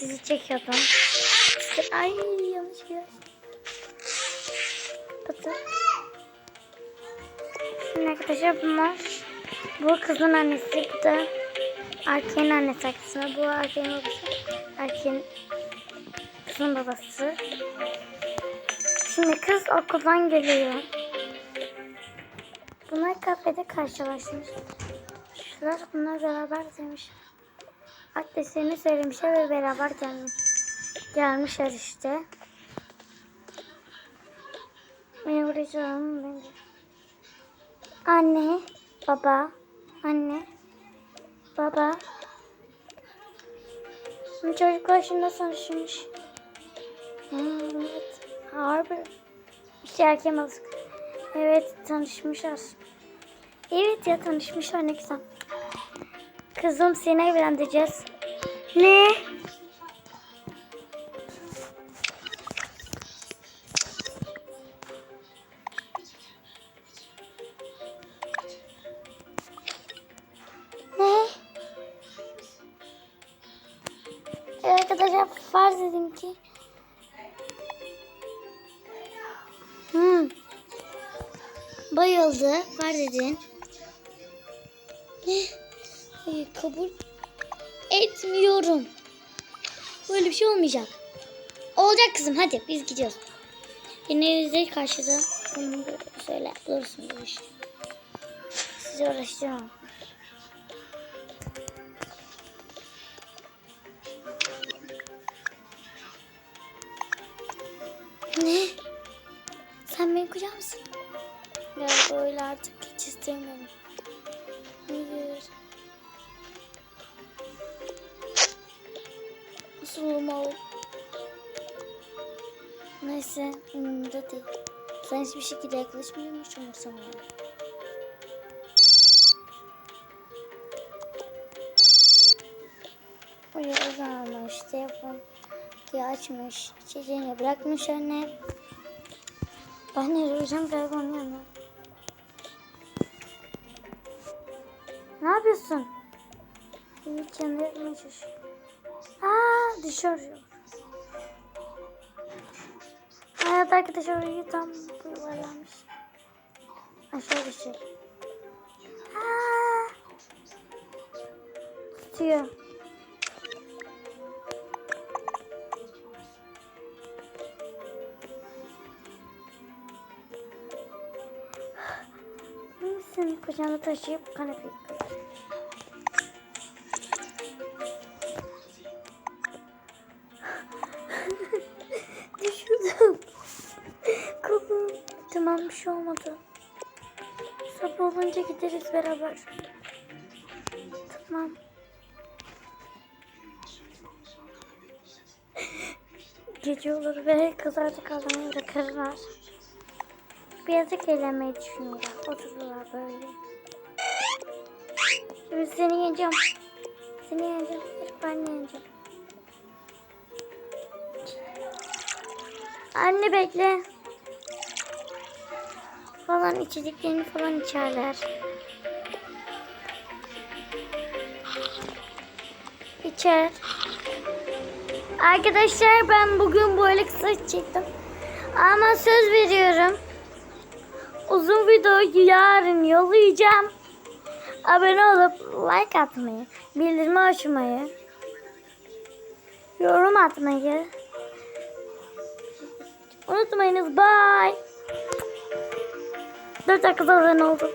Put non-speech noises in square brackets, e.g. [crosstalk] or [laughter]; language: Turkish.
dizi çekiyordum. Ay yanlış yer. Bakın. Şimdi arkadaşlar bunlar. Bu kızın annesi. Bu da erkeğin annesi arkadaşlar. Bu erkeğin babası. Erkeğin kızın babası. Şimdi kız okuldan geliyor. Bunlar kafede karşılaşmış. Şunlar bunlar beraber demiş. Adreslerini söylemişler ve beraber gelmiş. Gelmişler işte. Vuracağım ben. Anne, baba, anne, baba. Şimdi çocuklar şimdi tanışmış. Hmm, evet. Harbi. İşte erkeğin babası. Evet tanışmışlar. Evet ya tanışmışlar ne güzel. Kızım seni evlendireceğiz. Ne? Ne? Evet arkadaşlar farz edin ki Hmm. Bayıldı. Farz edin. Ne? Hayır, kabul etmiyorum. Böyle bir şey olmayacak. Olacak kızım hadi biz gidiyoruz. Yine yüzde karşıda söyle bulursun bu işi. Size uğraşacağım. Ne? Sen beni kucak mısın? Ya böyle artık hiç istemiyorum. Hayır. Nasıl olmalı? Neyse, umurumda değil. Sen hiçbir şekilde yaklaşmıyorum, hiç umursamıyorum. Oraya uzanmış, telefon diye açmış, içeceğini bırakmış anne. Ben nereye uyuyacağım telefonun yanına? Ne yapıyorsun? Hiç yanına yapmışız. Dışarı. Evet arkadaşlar orayı tam yuvarlanmış. Aşağı. Aa, tutuyor. Seni kucağına taşıyıp kanepeye şey olmadı. Sabah olunca gideriz beraber. Tamam. [laughs] Gece olur ve kızardı kalmayı bırakırlar. Birazcık eğlenmeyi düşünüyorlar. Otururlar böyle. Şimdi seni yeneceğim. Seni yeneceğim. Ben yeneceğim. Anne bekle. Falan içeceklerini falan içerler. İçer. Arkadaşlar ben bugün böyle kısa çektim. Ama söz veriyorum. Uzun videoyu yarın yollayacağım. Abone olup like atmayı, bildirimi açmayı, yorum atmayı unutmayınız. Bye. 4 dakikada abone oldum.